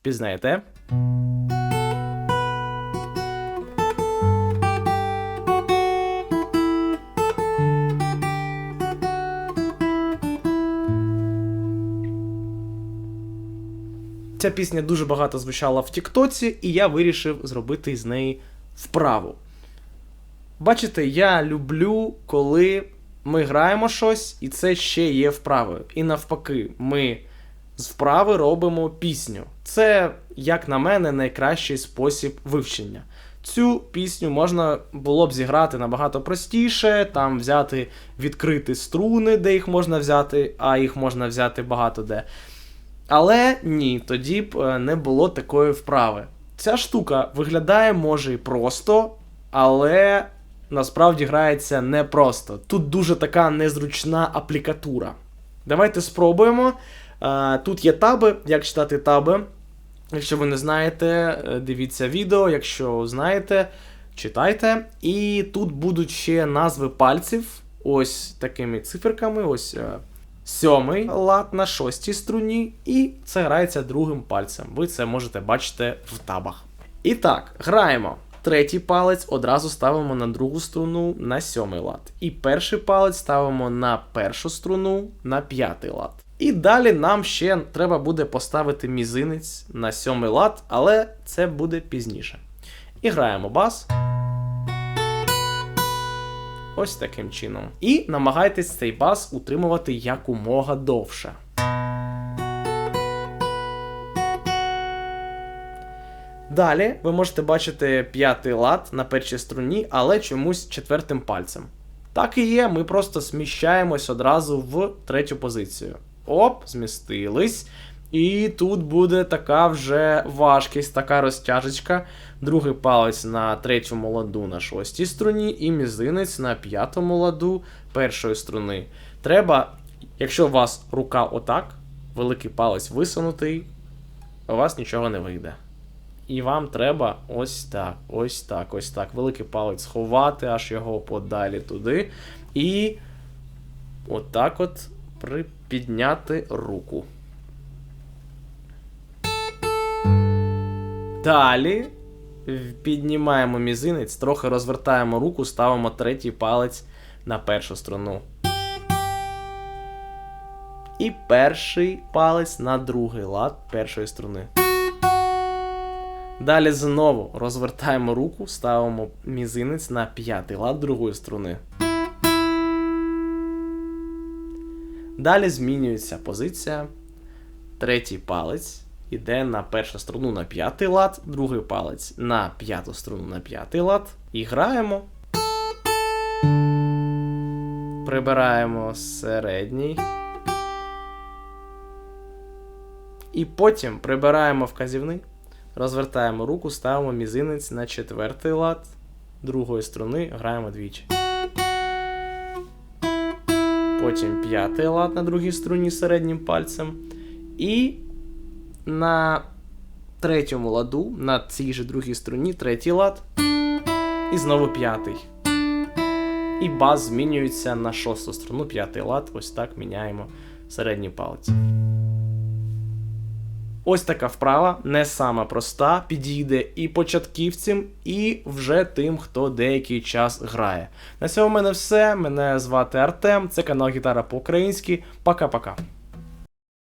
Впізнаєте? Ця пісня дуже багато звучала в Тіктоці, і я вирішив зробити з неї вправу. Бачите, я люблю, коли ми граємо щось, і це ще є вправою. І навпаки, ми з вправи робимо пісню. Це, як на мене, найкращий спосіб вивчення. Цю пісню можна було б зіграти набагато простіше, там взяти відкрити струни, де їх можна взяти, а їх можна взяти багато де. Але ні, тоді б е, не було такої вправи. Ця штука виглядає може і просто, але насправді грається непросто. Тут дуже така незручна аплікатура. Давайте спробуємо. Тут є таби, як читати таби. Якщо ви не знаєте, е, дивіться відео, якщо знаєте, читайте. І тут будуть ще назви пальців, ось такими циферками. Ось е, сьомий лад на шостій струні, і це грається другим пальцем. Ви це можете бачити в табах. І так, граємо. Третій палець одразу ставимо на другу струну на сьомий лад. І перший палець ставимо на першу струну на п'ятий лад. І далі нам ще треба буде поставити мізинець на сьомий лад, але це буде пізніше. І граємо бас. Ось таким чином. І намагайтесь цей бас утримувати якомога довше. Далі ви можете бачити п'ятий лад на першій струні, але чомусь четвертим пальцем. Так і є, ми просто сміщаємось одразу в третю позицію. Оп, змістились. І тут буде така вже важкість, така розтяжечка. Другий палець на третьому ладу на шостій струні, і мізинець на п'ятому ладу першої струни. Треба, якщо у вас рука отак, великий палець висунутий, у вас нічого не вийде. І вам треба ось так, ось так, ось так. Великий палець сховати, аж його подалі туди. І отак от припідняти руку. Далі піднімаємо мізинець, трохи розвертаємо руку, ставимо третій палець на першу струну. І перший палець на другий лад першої струни. Далі знову розвертаємо руку, ставимо мізинець на п'ятий лад другої струни. Далі змінюється позиція. Третій палець іде на першу струну на п'ятий лад, другий палець на п'яту струну на п'ятий лад. І граємо. Прибираємо середній. І потім прибираємо вказівний. Розвертаємо руку, ставимо мізинець на четвертий лад другої струни, граємо двічі. Потім п'ятий лад на другій струні середнім пальцем. І на третьому ладу, на цій же другій струні, третій лад. І знову п'ятий. І бас змінюється на шосту струну, п'ятий лад. Ось так міняємо середній палець. Ось така вправа, не сама проста, підійде і початківцям, і вже тим, хто деякий час грає. На цьому в мене все. Мене звати Артем, це канал Гітара по-українськи. Пока-пока.